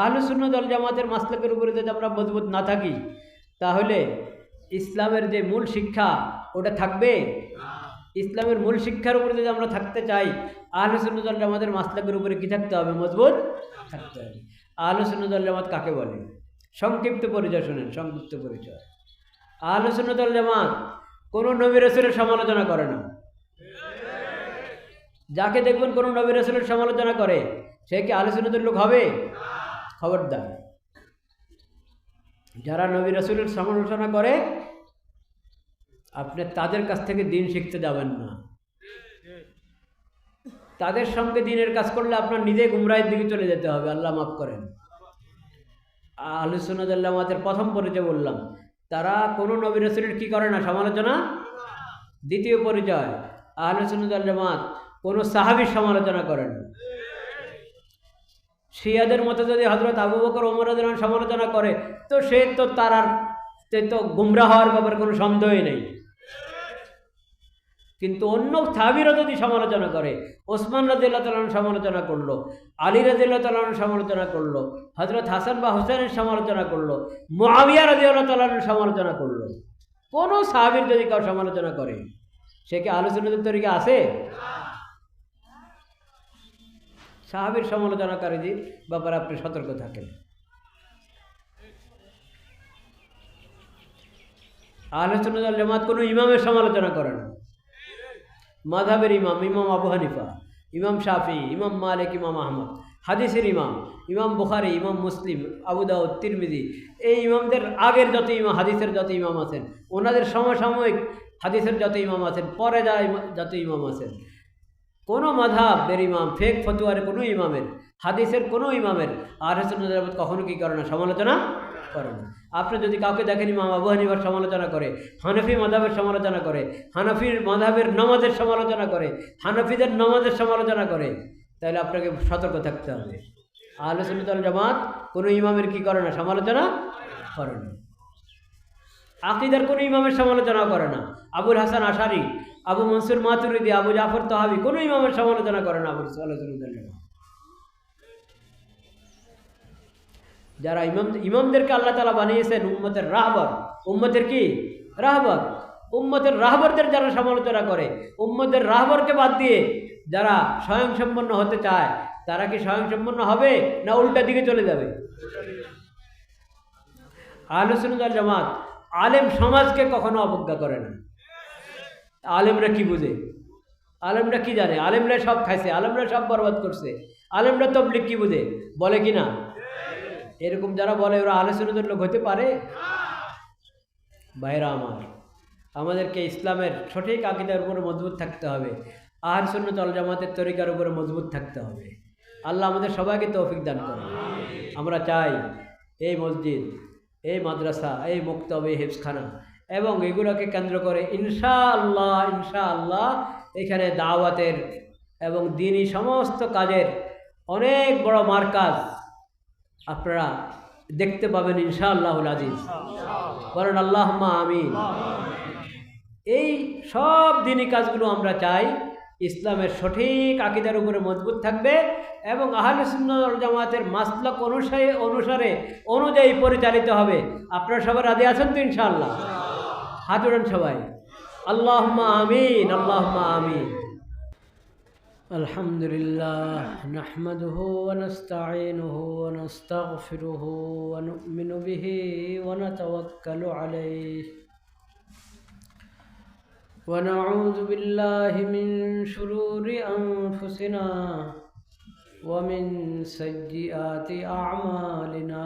আহলুসুন্ন দল জামাতের মাসলাকের উপরে যদি আমরা মজবুত না থাকি, তাহলে ইসলামের যে মূল শিক্ষা ওটা থাকবে? ইসলামের মূল শিক্ষার উপরে যদি আমরা থাকতে চাই আহলুসুন্ন দল জামাতের মাসলাকের উপরে কি থাকতে হবে? মজবুত থাকতে হবে। আহলুসুন্ন দল জামাত কাকে বলে? সংক্ষিপ্ত পরিচয় শোনেন, সংক্ষিপ্ত পরিচয়। আহলুসুন্ন দল জামাত কোনো নবী রসুলের সমালোচনা করে না। যাকে দেখবেন কোনো নবী রসুলের সমালোচনা করে, সে কি আলোচনাদের লোক হবে? খবরদার। যারা নবী রসুলের সমালোচনা করে, আপনি তাদের কাছ থেকে দিন শিখতে যাবেন না। তাদের সঙ্গে দিনের কাজ করলে আপনার নিজে গুমরাহের দিকে চলে যেতে হবে, আল্লাহ মাফ করেন। আলোচনা আমাদের প্রথম পরিচয় বললাম, তারা কোনো নবী রসুলের কী করে না সমালোচনা? দ্বিতীয় পরিচয় আলোচনা জামাত কোনো সাহাবির সমালোচনা করেন শিয়াদের মতো যদি হজরত আবু বকর ওমর রহমান সমালোচনা করে, তো সে তো তার আর তো গুমরা হওয়ার ব্যাপারে কোনো সন্দেহই নেই। কিন্তু অন্য সাহাবিরা যদি সমালোচনা করে, ওসমান রাজিল্লাহ তালন সমালোচনা করল, আলী রাজিল্লাহ তালন সমালোচনা করল হজরত হাসান বা হোসেনের সমালোচনা করল মহাবিয়া রাজিউল্লাহ তালন সমালোচনা করল। কোনো সাহাবির যদি কাউ সমালোচনা করে, সে কি আলোচনাদের তরিকে আছে? সাহাবির সমালোচনাকারীদের ব্যাপারে আপনি সতর্ক থাকেন। আলোচনা জামাত কোনো ইমামের সমালোচনা করে না। মাধাবের ইমাম ইমাম আবু হানিফা, ইমাম শাফি, ইমাম মালিক, ইমাম আহমদ, হাদিসের ইমাম ইমাম বুখারি, ইমাম মুসলিম, আবু তিরমিদি এই ইমামদের আগের যত ইমাম, হাদিসের যত ইমাম আছেন, ওনাদের সমসাময়িক হাদিসের যত ইমাম আছেন, পরে যা ইমা- যত ইমাম আছেন কোনো মাধাবের ইমাম, ফেক ফতুয়ার কোনো ইমামের, হাদিসের কোনো ইমামের, আর হোসেন কখনো কি করে না? সমালোচনা করে না। আপনি যদি কাউকে দেখেন ইমাম আবু হানিফার সমালোচনা করে, হানফি মাধাবের সমালোচনা করে, হানফির মাধাবের নমাজের সমালোচনা করে, হানফিদের নমাজের সমালোচনা করে, তাহলে আপনাকে সতর্ক থাকতে হবে। আলোচনা জামাত কোনো ইমামের কি করে না? সমালোচনা করে না। আকিদার কোনো ইমামের সমালোচনা করে না। আবুল হাসান আশারি আবু মনসুর মাতুরিদি, আবু জাফর তহাবি কোনো ইমামের সমালোচনা করে না আলোচনা যারা ইমাম ইমামদেরকে আল্লাহ তালা বানিয়েছেন উম্মতের রাহবর, উম্মতের কি? রাহবর। উম্মতের রাহবরদের যারা সমালোচনা করে, উম্মতের রাহবরকে বাদ দিয়ে যারা স্বয়ংসম্পন্ন হতে চায়, তারা কি স্বয়ংসম্পন্ন হবে না উল্টা দিকে চলে যাবে? আলোচনা জামাত, আলেম সমাজকে কখনো অবজ্ঞা করে না। আলেমরা কি বুঝে? আলেমরা কি জানে? আলেমরা সব খাইছে আলেমরা সব বরবাদ করছে। আলেমরা তবলিক কি বুঝে? বলে কি না? এরকম যারা বলে, ওরা আলোচনাদের লোক হতে পারে? ভাইরা আমার, আমাদেরকে ইসলামের সঠিক আকিদার উপরে মজবুত থাকতে হবে। আহার শূন্য তল জামাতের তরিকার উপরে মজবুত থাকতে হবে। আল্লাহ আমাদের সবাইকে তৌফিক দান করে আমরা চাই এই মসজিদ, এই মাদ্রাসা, এই মুক্তব, এই হেফসখানা এবং এগুলোকে কেন্দ্র করে ইনশা আল্লাহ ইনশা আল্লাহ এখানে দাওয়াতের এবং দিনই সমস্ত কাজের অনেক বড় মার্কাজ আপনারা দেখতে পাবেন ইনশাআল্লাহুল আজিজ। বলেন আল্লাহ আমিন। এই সব দিনই কাজগুলো আমরা চাই ইসলামের সঠিক আকিদার উপরে মজবুত থাকবে এবং আহলে জামাতের মাসলাক অনুসারে অনুসারে অনুযায়ী পরিচালিত হবে। আপনারা সবাই রাজি আছেন তো ইনশাআল্লাহ? হাত উড়ান সবাই আল্লাহ আমিন আল্লাহ আমিন الحمد لله نحمده ونستعينه ونستغفره ونؤمن به ونتوكل عليه ونعوذ بالله من شرور أنفسنا ومن سيئات أعمالنا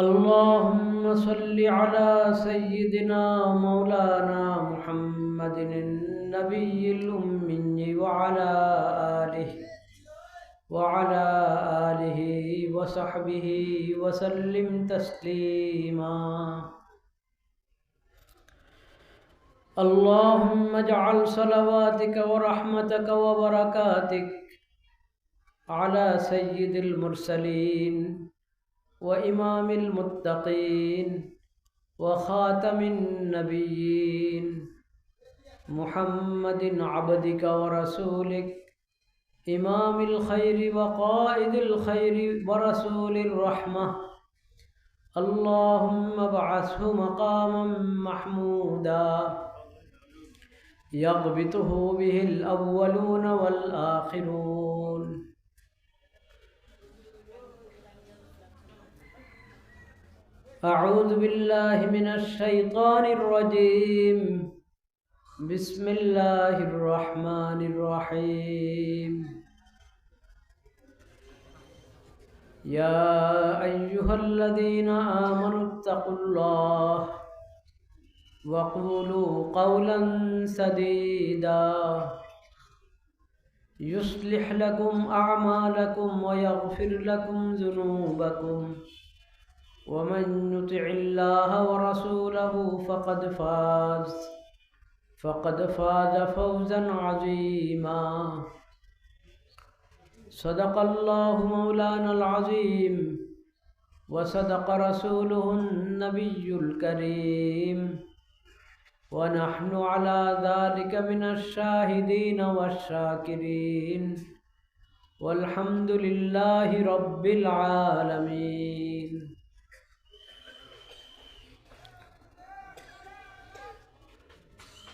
اللهم صل على سيدنا مولانا محمد النبي الأمي وعلى آله وعلى آله وصحبه وسلم تسليما. اللهم اجعل صلواتك ورحمتك وبركاتك على سيد المرسلين. وإمام المتقين وخاتم النبيين. محمد عبدك ورسولك. إمام الخير وقائد الخير ورسول الرحمة. اللهم ابعثه مقاما محمودا. يغبطه به الأولون والآخرون. أعوذ بالله من الشيطان الرجيم. بسم الله الرحمن الرحيم. يا أيها الذين آمنوا اتقوا الله وقولوا قولا سديدا. يصلح لكم أعمالكم ويغفر لكم ذنوبكم. ومن يطع الله ورسوله فقد فاز فقد فاز فوزا عظيما. صدق الله مولانا العظيم وصدق رسوله النبي الكريم. ونحن على ذلك من الشاهدين والشاكرين. والحمد لله رب العالمين.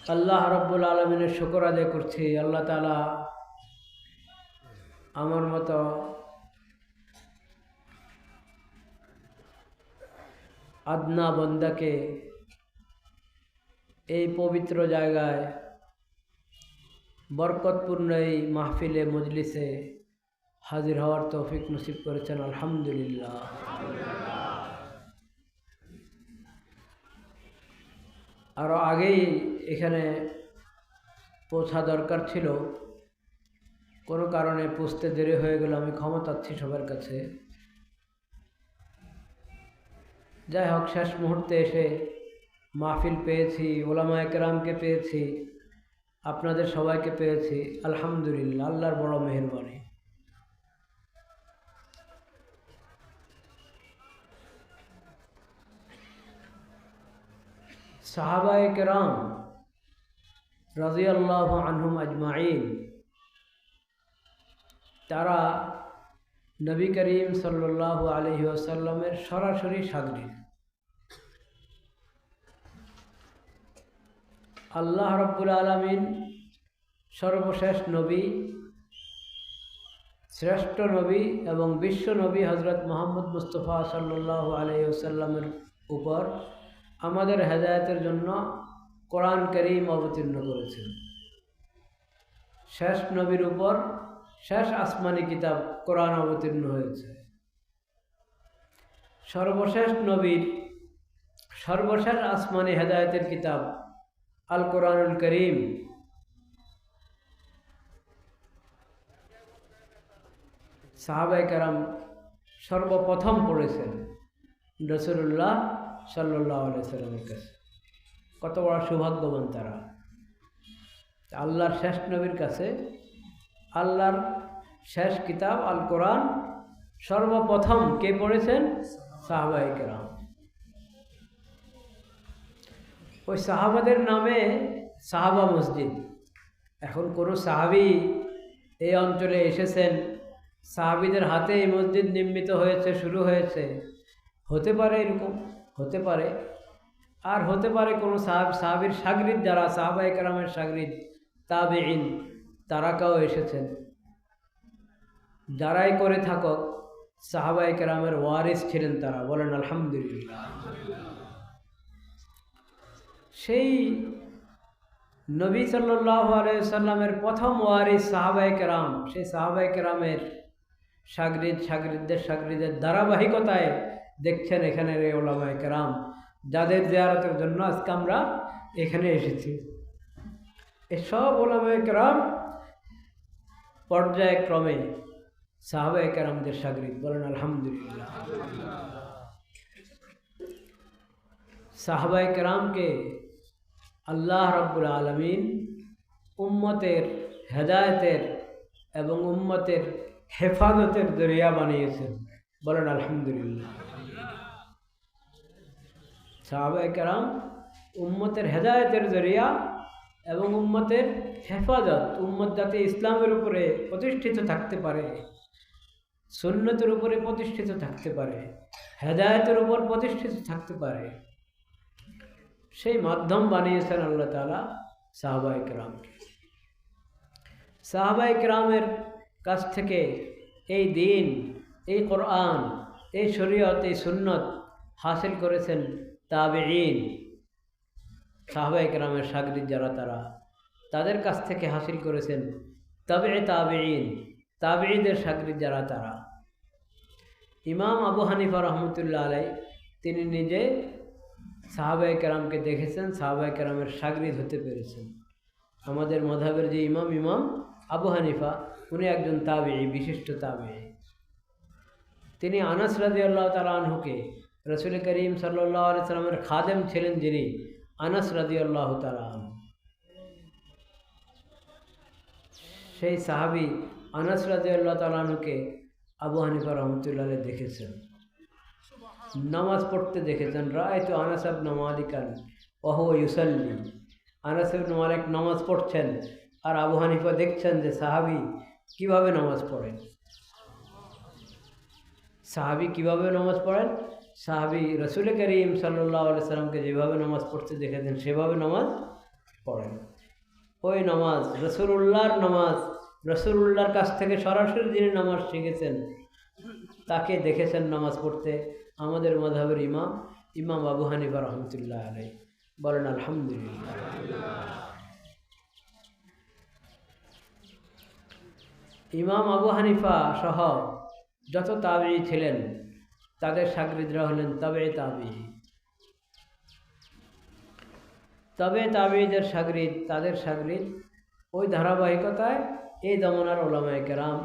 আল্লাহ রব্বুল আলমিনের শুকর আদায় করছি। আল্লাহ তালা আমার মতো আদনা বন্দাকে এই পবিত্র জায়গায় বরকতপূর্ণ এই মাহফিলে, মজলিসে হাজির হওয়ার তৌফিক নসিব করেছেন। আলহামদুলিল্লাহ। আরও আগেই এখানে পৌঁছা দরকার ছিল। কোনো কারণে পুষতে দেরি হয়ে গেল, আমি ক্ষমা চাচ্ছি সবার কাছে। যাই হোক, শেষ মুহূর্তে এসে মাহফিল পেয়েছি, ওলামা একরামকে পেয়েছি, আপনাদের সবাইকে পেয়েছি। আলহামদুলিল্লাহ, আল্লাহর বড় মেহরবানি। সাহাবায় কেরাম রাজিয়াল্লাহ আনহুম আজমাইন তারা নবী করিম সাল্লাহ আলহি আসাল্লামের সরাসরি সাগরী আল্লাহ রব্বুল আলমিন সর্বশেষ নবী, শ্রেষ্ঠ নবী এবং বিশ্ব নবী হজরত মোহাম্মদ মুস্তফা সাল্লাহ আলহি আসাল্লামের উপর আমাদের হেদায়তের জন্য কোরআন করিম অবতীর্ণ করেছেন। শেষ নবীর উপর শেষ আসমানি কিতাব কোরআন অবতীর্ণ হয়েছে। সর্বশেষ নবীর সর্বশেষ আসমানি হেদায়তের কিতাব আল কোরআনুল করিম। সাহাবাই কারাম সর্বপ্রথম পড়েছেন। রসুল্লাহ সাল্লাহ আলাইসাল্লামের কাছে। কত বড় সৌভাগ্যবান তারা। আল্লাহর শেষ নবীর কাছে আল্লাহর শেষ কিতাব আল কোরআন সর্বপ্রথম কে পড়েছেন? সাহাবাই কেরাম। ওই সাহাবাদের নামে সাহাবা মসজিদ। এখন কোনো সাহাবি এই অঞ্চলে এসেছেন। সাহাবিদের হাতে এই মসজিদ নির্মিত হয়েছে, শুরু হয়েছে। হতে পারে এরকম। হতে পারে। আর হতে পারে কোনো সাহাব, সাহাবির সাগরিদ যারা সাহাবা একরামের সাগরিদ তাবে ইন তারাকাও এসেছেন। যারাই করে থাকক সাহাবা একরামের ওয়ারিস ছিলেন তারা, বলেন আলহামদুলিল্লাহ। সেই নবী সাল্লাহ আলাইসাল্লামের প্রথম ওয়ারিস সাহাবাই কেরাম, সেই সাহাবাই কেরামের সাগরিদ, সাগরিদদের, সাগরিদের ধারাবাহিকতায় দেখছেন এখানে রে ওলামায় কেরাম যাদের জিয়ারতের জন্য আজকে আমরা এখানে এসেছি। এসব ওলামায় কেরাম পর্যায়ক্রমে সাহাবাই কেরামদের সাগরিদ বলেন, আলহামদুলিল্লাহ। সাহাবাই কেরামকে আল্লাহ রব্বুল আলমিন উম্মতের হেদায়তের এবং উম্মতের হেফাজতের দরিয়া বানিয়েছেন। বলেন, আলহামদুলিল্লাহ। সাহাবাই কেরাম উম্মতের হেদায়তের জরিয়া এবং উম্মতের হেফাজত, উম্মত যাতে ইসলামের উপরে প্রতিষ্ঠিত থাকতে পারে, সুন্নতের উপরে প্রতিষ্ঠিত থাকতে পারে, হেদায়তের উপর প্রতিষ্ঠিত থাকতে পারে। সেই মাধ্যম বানিয়েছেন আল্লাহ তালা সাহাবাই কেরামকে। সাহাবাই কেরামের কাছ থেকে এই দিন, এই কোরআন, এই শরীয়ত, এই সুন্নত হাসিল করেছেন তাবেইন সাহবাই কেরামের সাগরিদ যারা তারা, তাদের কাছ থেকে হাসিল করেছেন তবে তাবেইন তাবেঈদের সাগরিদ যারা তারা। ইমাম আবু হানিফা রহমতুল্লাহ আলাই তিনি নিজে সাহাবাই কেরামকে দেখেছেন সাহাবাই কেরামের সাগরিদ হতে পেরেছেন। আমাদের মধাবের যে ইমাম ইমাম আবু হানিফা, উনি একজন তাবেই বিশিষ্ট তাবেই তিনি আনাস রাজি আল্লাহ তালা আনহুকে রসুল করিম সাল্লাহ আলি সাল্লামের খাদেম ছিলেন যিনি আনাস রাজি আল্লাহ তালা সেই সাহাবি আনাস রাজি আল্লাহ তালানুকে আবু হানিফা রহমতুল্লাহ দেখেছেন। নামাজ পড়তে দেখেছেন। রায় তো আনাসাব নামালিকান ওহ ইউসাল্লি। আনাসাব মালিক নামাজ পড়ছেন আর আবু হানিফা দেখছেন যে সাহাবি কীভাবে নামাজ পড়েন। সাহাবি কীভাবে নামাজ পড়েন? সাহাবি রসুল করিম সাল্লাহ সাল্লামকে যেভাবে নামাজ পড়তে দেখেছেন, সেভাবে নামাজ পড়েন। ওই নামাজ রসুল্লাহর নামাজ রসুল্লাহর কাছ থেকে সরাসরি যিনি নামাজ শিখেছেন, তাকে দেখেছেন নামাজ পড়তে। আমাদের মধাবের ইমাম ইমাম আবু হানিফা রহমতুল্লাহ আলাই বলেন, আলহামদুলিল্লাহ। ইমাম আবু হানিফা সহ যত তাবি ছিলেন তাদের সাগরিদরা হলেন তবে তাবি তবে তাবিদের সাগরিদ, তাদের সাগরিদ ওই ধারাবাহিকতায় এই দমনার ওলামায় কেরাম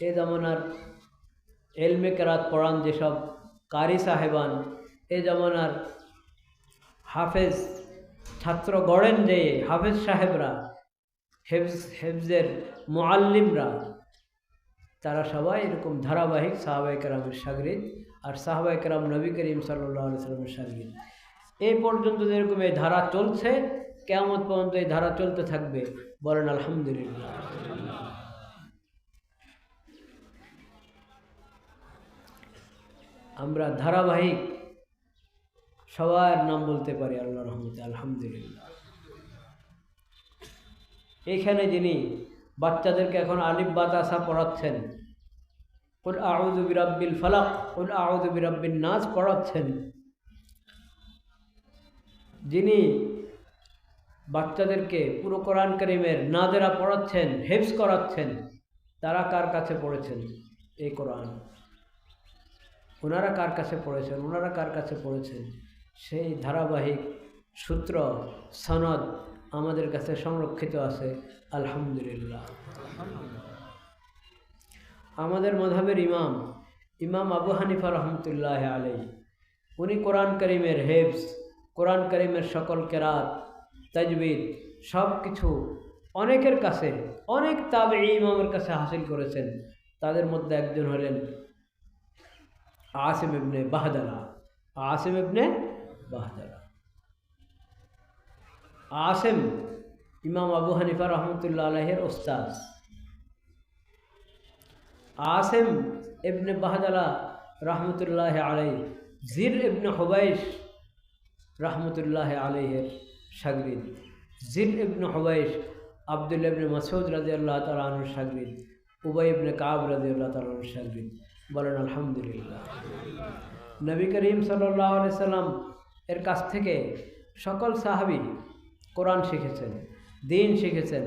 এই দমনার এলমে কেরাত পড়ান যেসব কারি সাহেবান এই জমানার হাফেজ ছাত্র গড়েন যে হাফেজ সাহেবরা, হেফজ, হেফজের মোয়াল্লিমরা তারা সবাই এরকম ধারাবাহিক সাহাবাই কেরামের সাগরিদ আর সাহাবাই কেরাম নবী করিম সাল্লাহ সাল্লামের সাগরিদ এই পর্যন্ত যেরকম এই ধারা চলছে কেমন পর্যন্ত এই ধারা চলতে থাকবে বলেন আলহামদুলিল্লাহ। আমরা ধারাবাহিক সবার নাম বলতে পারি আল্লাহ রহমতে, আলহামদুলিল্লাহ। এইখানে যিনি বাচ্চাদেরকে এখন আলিফ বাতাসা পড়াচ্ছেন কুল আউদু বিরাব্বিল ফালাক কুল আউদু বিরাব্বিন নাচ পড়াচ্ছেন যিনি বাচ্চাদেরকে পুরো কোরআন করিমের নাদেরা পড়াচ্ছেন হেফস করাচ্ছেন, তারা কার কাছে পড়েছেন? এই কোরআন। ওনারা কার কাছে পড়েছেন? ওনারা কার কাছে পড়েছেন? সেই ধারাবাহিক সূত্র, সনদ আমাদের কাছে সংরক্ষিত আছে। আলহামদুলিল্লাহ। আমাদের মধাবের ইমাম ইমাম আবু হানিফা রহমতুল্লাহ আলাই উনি কোরআন করিমের হেফস কোরআন করিমের সকল কেরাত তাজবিদ সব কিছু অনেকের কাছে, অনেক তাবে ইমামের কাছে হাসিল করেছেন। তাদের মধ্যে একজন হলেন আসিম ইবনে বাহাদালা। আসিম ইবনে বাহাদালা। আসেম ইমাম আবু হানিফা রহমতুল্লাহ আলহের ওস্তাদ। আসেম ইবনে বাহাদালা রহমতুল্লাহ আলাই জির ইবনে হবাইশ রহমতুল্লাহ আলহের সাগরিদ, জির ইবনে হবাইশ আবদুল ইবনে মাসুদ রাজি আল্লাহ তালুর সাগরিদ, উবাই ইবনে কাব রাজি আল্লাহ তালুর সাগরিদ। বলেন, আলহামদুলিল্লাহ। নবী করিম সাল্লাহ সাল্লাম এর কাছ থেকে সকল সাহাবি কোরআন শিখেছেন, দিন শিখেছেন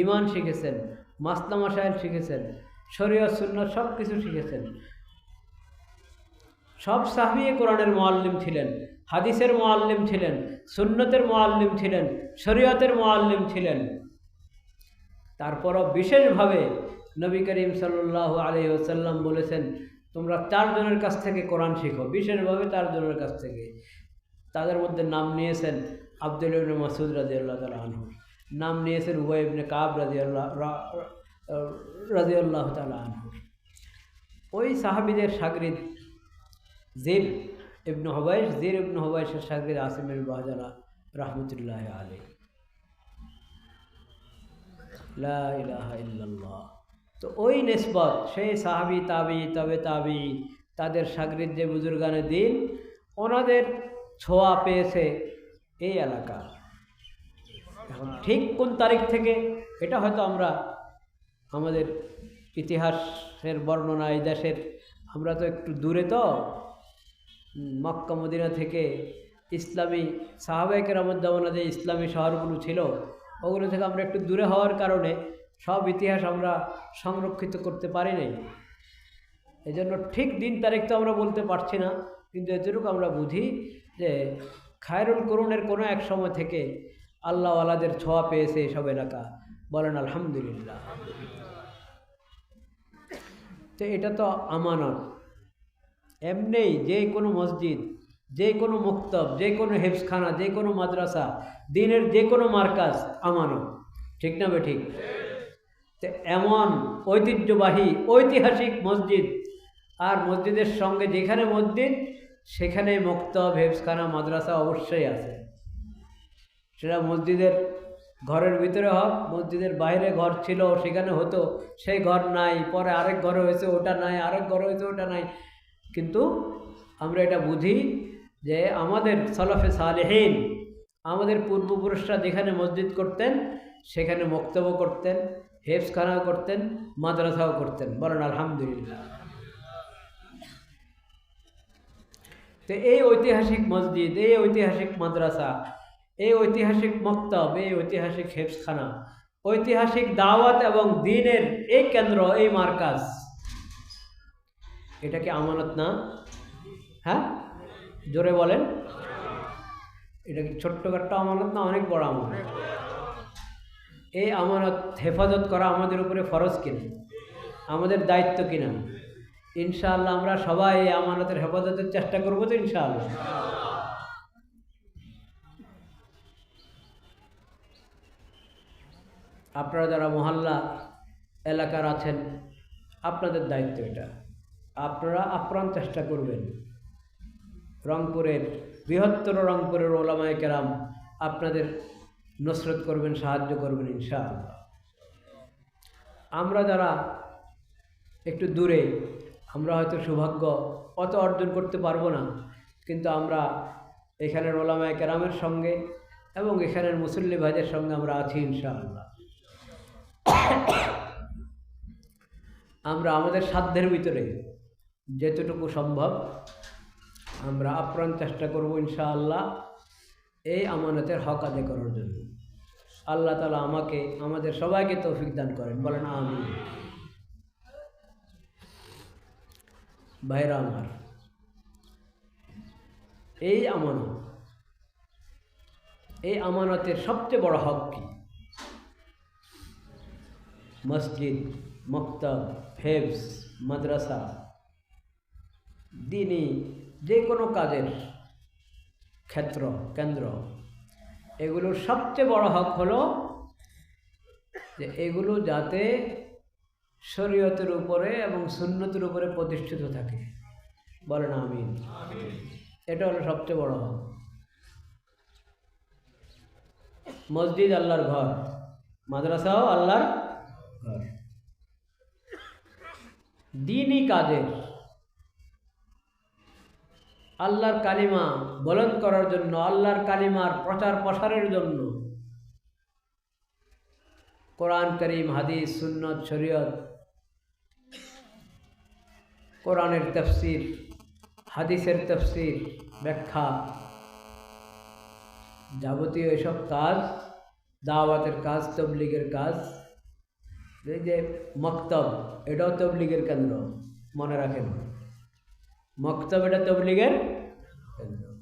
ইমান শিখেছেন মাসলা মশাইল শিখেছেন শরীয় শূন্য সব কিছু শিখেছেন। সব সাহাবি কোরআনের মোয়াল্লিম ছিলেন, হাদিসের মোয়াল্লিম ছিলেন, সুন্নতের মোয়াল্লিম ছিলেন, শরীয়তের মোয়াল্লিম ছিলেন। তারপরও বিশেষভাবে নবী করিম সাল্লাহ আলী ওসাল্লাম বলেছেন, তোমরা চারজনের কাছ থেকে কোরআন শিখো। বিশেষভাবে চারজনের কাছ থেকে। তাদের মধ্যে নাম নিয়েছেন আবদুল ইবনে মাসুদ রাজি আল্লাহ তালা আনহুর নাম নিয়েছেন উভয় ইবনে কাব রাজি আল্লাহ রাজি আল্লাহ তালা ওই সাহাবিদের সাগরিদ জির ইবনু হবাইশ, জির ইবনু হবাইশের সাগরিদ আসিমের বাজালা রহমতুল্লাহ আলী তো ওই নিসবত সেই সাহাবি, তাবি, তবে তাবি, তাদের সাগরিদ যে বুজুর্গানের দিন, ওনাদের ছোঁয়া পেয়েছে এই এলাকা। এখন ঠিক কোন তারিখ থেকে, এটা হয়তো আমরা আমাদের ইতিহাসের বর্ণনা, এই দেশের, আমরা তো একটু দূরে তো। মক্কা, মদিনা থেকে ইসলামী সাহাবাহিকের আমার জামানা যে ইসলামী শহরগুলো ছিল, ওগুলো থেকে আমরা একটু দূরে হওয়ার কারণে সব ইতিহাস আমরা সংরক্ষিত করতে পারি নাই। এই জন্য ঠিক দিন তারিখ তো আমরা বলতে পারছি না, কিন্তু এতটুকু আমরা বুঝি যে খায়রুল করুণের কোনো এক সময় থেকে আল্লাহওয়ালাদের ছোঁয়া পেয়েছে এসব এলাকা। বলেন আলহামদুলিল্লাহ। তো এটা তো আমানত। এমনি যে কোনো মসজিদ, যে কোনো মুক্তব, যে কোনো হেফসখানা যে কোনো মাদ্রাসা, দিনের যে কোনো মার্কাজ আমানত। ঠিক না বে ঠিক? তো এমন ঐতিহ্যবাহী, ঐতিহাসিক মসজিদ, আর মসজিদের সঙ্গে যেখানে মসজিদ, সেখানে মুক্তব হেফসখানা মাদ্রাসা অবশ্যই আছে। সেটা মসজিদের ঘরের ভিতরে হোক, মসজিদের বাইরে ঘর ছিল, সেখানে হতো। সেই ঘর নাই, পরে আরেক ঘরে হয়েছে, ওটা নাই, আরেক ঘরে হয়েছে, ওটা নাই। কিন্তু আমরা এটা বুঝি যে আমাদের সলফে সালেহীন, আমাদের পূর্বপুরুষরা যেখানে মসজিদ করতেন, সেখানে বক্তব্য করতেন হেফসখানাও করতেন, মাদ্রাসাও করতেন। বলেন, আলহামদুলিল্লাহ। তো এই ঐতিহাসিক মসজিদ, এই ঐতিহাসিক মাদ্রাসা এই ঐতিহাসিক মক্তব, এই ঐতিহাসিক হেফসখানা ঐতিহাসিক দাওয়াত এবং দিনের এই কেন্দ্র, এই মার্কাজ। এটা কি আমানত না? হ্যাঁ? জোরে বলেন। এটা কি ছোট্টখাট্ট আমানত না অনেক বড় আমানত? এই আমানত হেফাজত করা আমাদের উপরে ফরজ কিনা? আমাদের দায়িত্ব কিনা? ইনশাআল্লাহ আমরা সবাই এই আমানতের হেফাজতের চেষ্টা করব তো ইনশাআল্লাহ। আপনারা যারা মহল্লা এলাকার আছেন, আপনাদের দায়িত্ব এটা। আপনারা আপ্রাণ চেষ্টা করবেন। রংপুরের, বৃহত্তর রংপুরের ওলামায় কেরাম আপনাদের নসরত করবেন, সাহায্য করবেন, ইনশাআল্লাহ। আমরা যারা একটু দূরে, আমরা হয়তো সৌভাগ্য অত অর্জন করতে পারব না, কিন্তু আমরা এখানের ওলামায় কেরামের সঙ্গে এবং এখানের মুসল্লি ভাইদের সঙ্গে আমরা আছি, ইনশাআল্লাহ। আমরা আমাদের সাধ্যের ভিতরে যেতটুকু সম্ভব, আমরা আপ্রাণ চেষ্টা করব ইনশাআল্লাহ এই আমানতের হক আদায় করার জন্য। আল্লাহ তালা আমাকে, আমাদের সবাইকে তৌফিক দান করেন। বলেন আমি ভাইরা আমার, এই আমানত, এই আমানতের সবচেয়ে বড় হক কি? মসজিদ, মক্তব ফেবস মাদ্রাসা দিনই যে কোনো কাজের ক্ষেত্র, কেন্দ্র। এগুলোর সবচেয়ে বড় হক হলো যে এগুলো যাতে শরীয়তের উপরে এবং সুন্নতের উপরে প্রতিষ্ঠিত থাকে। বলেন আমিন। এটা হলো সবচেয়ে বড় হক। মসজিদ আল্লাহর ঘর, মাদ্রাসাও আল্লাহর ঘর দিনই কাজের আল্লাহর কালিমা বলন করার জন্য, আল্লাহর কালিমার প্রচার প্রসারের জন্য। কোরআন করিম, হাদিস, সুন্নত, শরীয়ত, কোরআনের তফসির, হাদিসের তফসির, ব্যাখ্যা যাবতীয় এসব কাজ, দাওয়াতের কাজ, তবলিগের কাজ এই যে মক্তব, এটাও তবলিগের কেন্দ্র, মনে রাখেন। মক্তব এটা তবলিগের কেন্দ্র।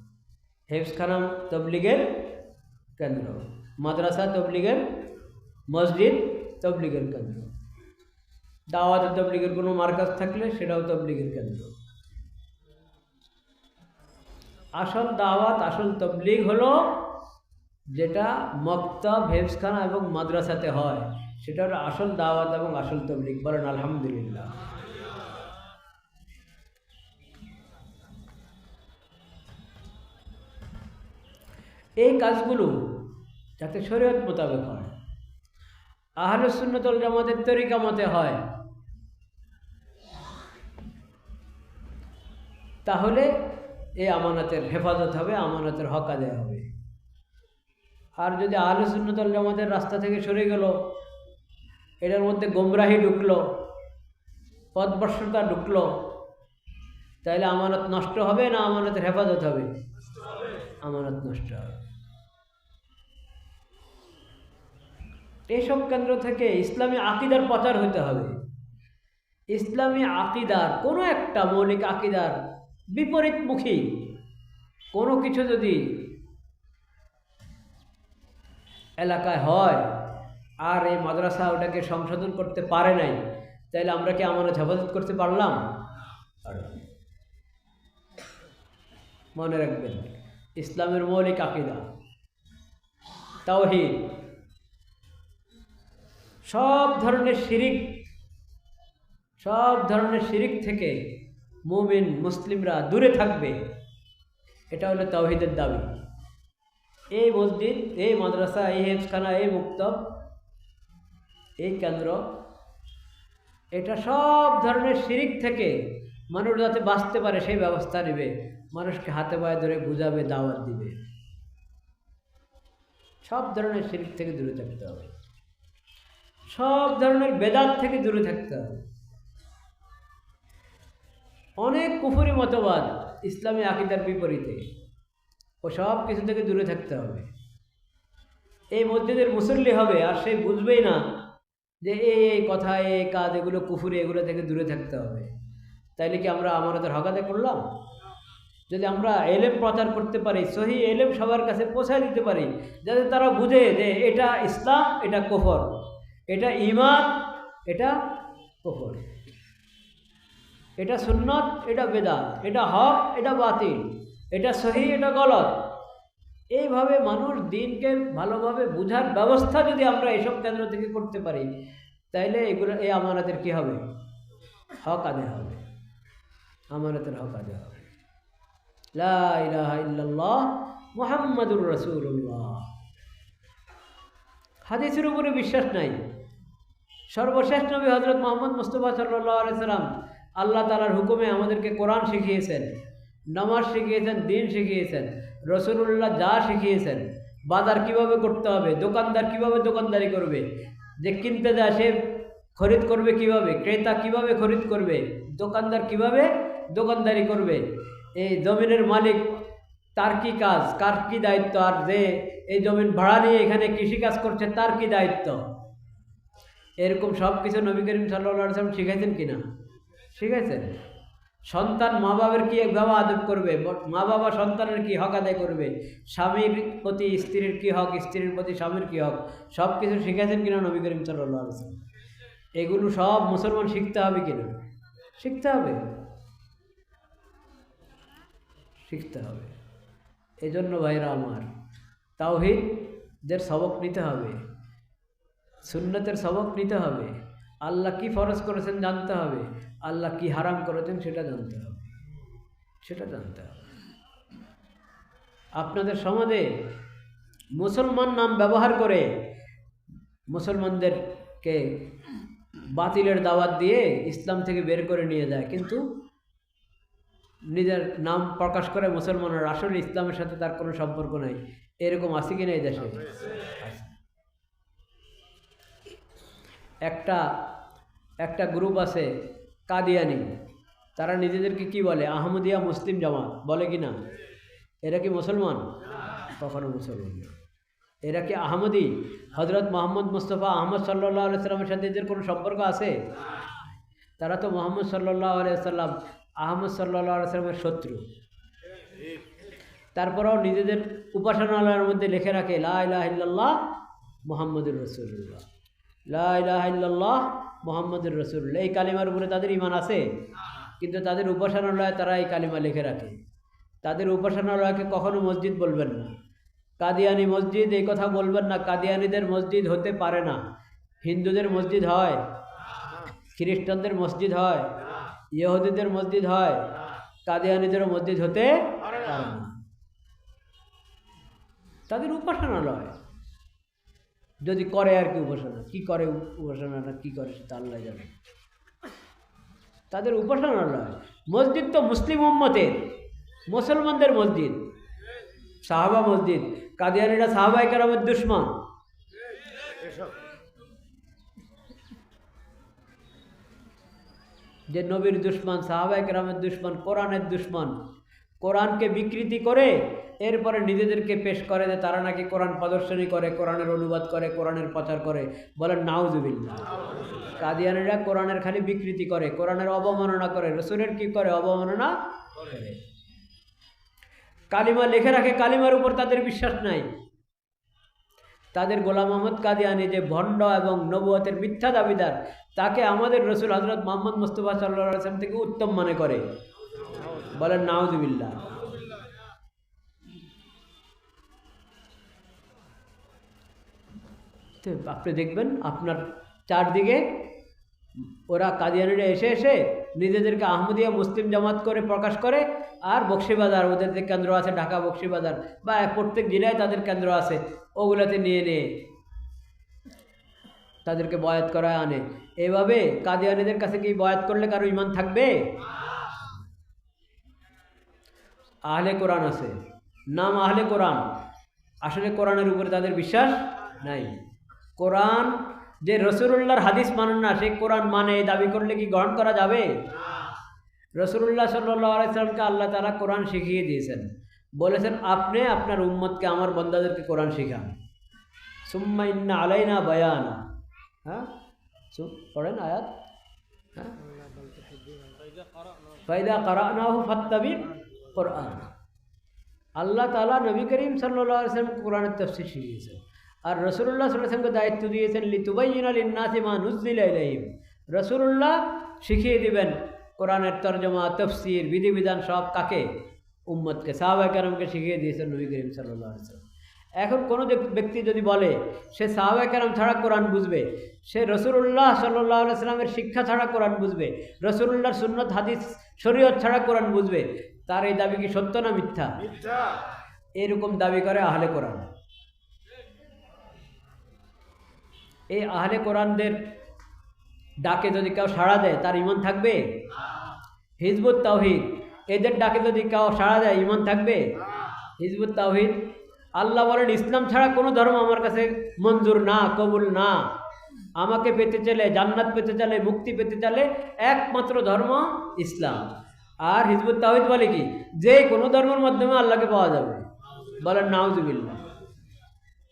হেফসখানা তবলিগের কেন্দ্র। মাদ্রাসা তবলিগের, মসজিদ তবলিগের কেন্দ্র। দাওয়াত তবলিগের কোনো মার্কাজ থাকলে সেটাও তবলিগের কেন্দ্র। আসল দাওয়াত, আসল তবলিগ হলো যেটা মক্তব হেফসখানা এবং মাদ্রাসাতে হয়। সেটা হলো আসল দাওয়াত এবং আসল তবলিক বলেন, আলহামদুলিল্লাহ। এই কাজগুলো যাতে শরীয়ত মোতাবেক হয়, আহলে সুন্নতল জামাতের তরিকা মতে হয়, তাহলে এই আমানতের হেফাজত হবে, আমানতের হক আদায় হবে। আর যদি আহলে সুন্নতল জামাতের রাস্তা থেকে সরে গেল এটার মধ্যে গোমরাহি ঢুকলো পদবর্ষতা ঢুকলো তাহলে আমানত নষ্ট হবে না আমানতের হেফাজত হবে? আমানত নষ্ট হবে। এইসব কেন্দ্র থেকে ইসলামী আকিদার প্রচার হতে হবে। ইসলামী আকিদার কোনো একটা মৌলিক আকিদার বিপরীতমুখী। কোনো কিছু যদি এলাকায় হয় আর এই মাদ্রাসা ওটাকে সংশোধন করতে পারে নাই তাহলে আমরা কি আমানত হেফাজত করতে পারলাম? মনে রাখবেন, ইসলামের মৌলিক আকিদা, তাওহিদ, সব ধরনের শিরিক, সব ধরনের শিরিক থেকে মুমিন, মুসলিমরা দূরে থাকবে, এটা হলো তাওহিদের দাবি। এই মসজিদ, এই মাদ্রাসা, এই হেফখানা এই মুক্তব এই কেন্দ্র, এটা সব ধরনের শিরিক থেকে মানুষ যাতে বাঁচতে পারে, সেই ব্যবস্থা নেবে। মানুষকে হাতে পায়ে ধরে বুঝাবে, দাওয়াত দিবে। সব ধরনের শিরিক থেকে দূরে থাকতে হবে। সব ধরনের বেদাত থেকে দূরে থাকতে হবে। অনেক কুফুরি মতবাদ ইসলামী আকিদার বিপরীতে। ও সব কিছু থেকে দূরে থাকতে হবে। এই মসজিদের মুসল্লি হবে, আর সে বুঝবেই না যে এই কথা এই কাজ, এগুলো কুফুরি, এগুলো থেকে দূরে থাকতে হবে। তাইলে কি আমরা আমাদের হকাতে করলাম যদি আমরা এলেম প্রচার করতে পারি, সহি এলেম সবার কাছে পৌঁছায় দিতে পারি, যাতে তারা বুঝে যে এটা ইসলাম, এটা কুফর, এটা ইমান এটা কোফর। এটা সুন্নত, এটা বেদাত, এটা হক, এটা বাতিল, এটা সহি, এটা গলত। এইভাবে মানুষ দিনকে ভালোভাবে বোঝার ব্যবস্থা যদি আমরা এসব কেন্দ্র থেকে করতে পারি, তাইলে এগুলো, এই আমানতের কী হবে? হক আদায় হবে। আমানতের হক আদায় হবে। লা ইলাহা ইল্লাল্লাহ হাদিসের উপরে বিশ্বাস নাই। সর্বশেষ নবী হজরত মোহাম্মদ মুস্তফা সাল্লাহ আলাইসাল্লাম আল্লাহ তালার হুকুমে আমাদেরকে কোরআন শিখিয়েছেন, নামাজ শিখিয়েছেন, দিন শিখিয়েছেন। রসুল্লাহ যা শিখিয়েছেন, বাজার কীভাবে করতে হবে, দোকানদার কীভাবে দোকানদারি করবে, যে কিনতে যায় সে খরিদ করবে কীভাবে, ক্রেতা কীভাবে খরিদ করবে, দোকানদার কীভাবে দোকানদারি করবে, এই জমিনের মালিক তার কি কাজ, কার কি দায়িত্ব, আর যে এই জমিন ভাড়া নিয়ে এখানে কৃষিকাজ করছে তার কি দায়িত্ব? এরকম সব কিছু নবী করিম সাল্লা সাল্লাম শিখাইছেন কিনা? শিখাইছেন? সন্তান মা বাবার কি একভাবে আদব করবে? মা বাবা সন্তানের কি হক আদায় করবে? স্বামীর প্রতি স্ত্রীর কি হক? স্ত্রীর প্রতি স্বামীর কি হক? সব কিছু শিখেছেন কিনা নবী করিম সাল্লাহ এগুলো সব মুসলমান শিখতে হবে কিনা? শিখতে হবে। শিখতে হবে। এই জন্য ভাইরা আমার তাওহিদদের সবক নিতে হবে। সুন্নতের সবক নিতে হবে। আল্লাহ কি ফরজ করেছেন জানতে হবে। আল্লাহ কি হারাম করেছেন সেটা জানতে হবে। সেটা জানতে হবে। আপনাদের সমাজে মুসলমান নাম ব্যবহার করে মুসলমানদেরকে বাতিলের দাওয়াত দিয়ে ইসলাম থেকে বের করে নিয়ে যায়, কিন্তু নিজের নাম প্রকাশ করে মুসলমানের আসলে ইসলামের সাথে তার কোনো সম্পর্ক নাই। এরকম আছে কি না এই দেশে? একটা একটা গ্রুপ আছে কাদিয়ানি তারা নিজেদেরকে কি বলে? আহমদিয়া মুসলিম জামাত। বলে কি না? এরা কি মুসলমান? কখনো মুসলমান না। এরা কি আহমদি? হজরত মোহাম্মদ মুস্তফা আহমদ সাল্লাহ আলাইসাল্লামের সাথে এদের কোনো সম্পর্ক আছে? তারা তো মোহাম্মদ সাল্লাহ আলাইসাল্লাম আহমদ সাল্লাহ আলাইসাল্লামের শত্রু। তারপরেও নিজেদের উপাসনালয়ের মধ্যে লিখে রাখে লাহ মোহাম্মদুর রসুল্লাহ লাহ মোহাম্মদুর রসুল্লাহ এই কালিমার উপরে তাদের ইমান আছে? কিন্তু তাদের উপাসনালয়ে তারা এই কালিমা লিখে রাখে। তাদের উপাসনালয়কে কখনো মসজিদ বলবেন না। কাদিয়ানি মসজিদ, এই কথা বলবেন না, কাদিয়ানিদের মসজিদ হতে পারে না। হিন্দুদের মসজিদ হয়? খ্রিস্টানদের মসজিদ হয়? ইহুদিদের মসজিদ হয়? কাদিয়ানিদেরও মসজিদ হতে পারে না। তাদের উপাসনালয়। যদি করে আর কি উপাসনা? কি করে উপাসনা না কি করে সেটা আল্লাহ জানে। তাদের উপাসনা নয় মসজিদ তো মুসলিম উম্মতের। মুসলমানদের মসজিদ। সাহাবা মসজিদ। কাদিয়ানিরা সাহাবাই কারামের দুশ্মন। যে নবীর দুশ্মন সাহাবাই কেরামের দুশ্মন, কোরআনের দুশ্মন। কোরআনকে বিকৃতি করে এরপরে নিজেদেরকে পেশ করে যে তারা নাকি কোরআন প্রদর্শনী করে, কোরআনের অনুবাদ করে, কোরআনের প্রচার করে। বলেন নাউজুবিল্লা কাদিয়ানিরা কোরআনের খালি বিকৃতি করে, কোরআনের অবমাননা করে। রসুলের কি করে অবমাননা? করে কালিমা লেখে রাখে, কালিমার উপর তাদের বিশ্বাস নাই। তাদের গোলাম মোহাম্মদ কাদিয়ানি যে ভণ্ড এবং নবুয়তের মিথ্যা দাবিদার, তাকে আমাদের রসুল হজরত মোহাম্মদ মুস্তফা সাল্লাহ থেকে উত্তম মনে করে। বলেন নাউজুবিল্লা আপনি দেখবেন আপনার চারদিকে ওরা কাদিয়ানিরা এসে এসে নিজেদেরকে আহমদিয়া মুসলিম জামাত করে প্রকাশ করে আর বক্সিবাজার ওদের যে কেন্দ্র আছে ঢাকা বক্সিবাজার বা প্রত্যেক জেলায় তাদের কেন্দ্র আছে, ওগুলোতে নিয়ে নিয়ে তাদেরকে বয়াত করায় আনে। এভাবে কাদিয়ানিদের কাছে কি বয়াত করলে কারও ইমান থাকবে? আহলে কোরআন আছে। নাম আহলে কোরআন। আসলে কোরআনের উপরে তাদের বিশ্বাস নাই। কোরআন যে রসুল্লাহর হাদিস মানেন না সেই কোরআন মানে এই দাবি করলে কি গ্রহণ করা যাবে? রসুল্লাহ সাল্লাহ আলাইসালামকে আল্লাহ তারা কোরআন শিখিয়ে দিয়েছেন। বলেছেন আপনি আপনার উম্মতকে আমার বন্দাদেরকে কোরআন শিখান। সুম্মা ইন্না আলাইনা বয়ানা। হ্যাঁ? সু- পড়েন আয়াত। হ্যাঁ? ফাইদা কারানাহু ফাত্তাবি কোরআন। আল্লাহ তালা নবী করিম সাল্লাহ আসলাম কোরআনের তফসির শিখিয়েছেন। আর রসুল্লাহ সাল্লামকে দায়িত্ব দিয়েছেন লিতুবাইন আল ইন্নাসিমা নুজিল ইলাইহিম। রসুল্লাহ শিখিয়ে দিবেন কোরআনের তর্জমা তফসির বিধিবিধান সব কাকে? উম্মতকে সাহাবা কারামকে শিখিয়ে দিয়েছেন নবী করিম সাল্লাহ আসলাম এখন কোনো ব্যক্তি যদি বলে সে সাহাবা কারাম ছাড়া কোরআন বুঝবে সে রসুল্লাহ সাল্লাহ সাল্লামের শিক্ষা ছাড়া কোরআন বুঝবে রসুল্লাহর সুন্নত হাদিস শরীয়ত ছাড়া কোরআন বুঝবে তার এই দাবি কি সত্য না মিথ্যা। এরকম দাবি করে আহলে কোরআন। এই আহলে কোরআনদের ডাকে যদি কেউ সাড়া দেয়, তার ইমান থাকবে? হিজবুত তাওহিদ, এদের ডাকে যদি কেউ সাড়া দেয় ইমান থাকবে? হিজবুত তাওহিদ, আল্লাহ বলেন, ইসলাম ছাড়া কোনো ধর্ম আমার কাছে মঞ্জুর না, কবুল না। আমাকে পেতে চলে জান্নাত পেতে চলে মুক্তি পেতে চলে একমাত্র ধর্ম ইসলাম। আর হিজবুত তাহিদ বলে কি? যে কোনো ধর্মের মাধ্যমে আল্লাহকে পাওয়া যাবে। বলেন নাউজুবিল্লা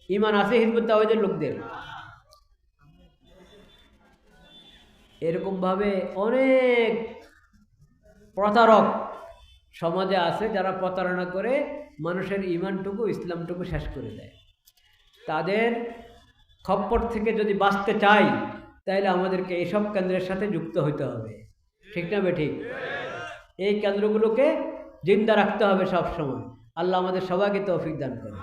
ইমান আছে হিজবুত তাওহিদের লোকদের। এরকমভাবে অনেক প্রতারক সমাজে আছে যারা প্রতারণা করে মানুষের ইমানটুকু, ইসলামটুকু শেষ করে দেয়। তাদের খপ্পর থেকে যদি বাঁচতে চাই তাহলে আমাদেরকে এইসব কেন্দ্রের সাথে যুক্ত হইতে হবে। ঠিক না বেঠিক? এই কেন্দ্রগুলোকে জিন্দা রাখতে হবে সব সময় আল্লাহ আমাদের সবাইকে তৌফিক দান করে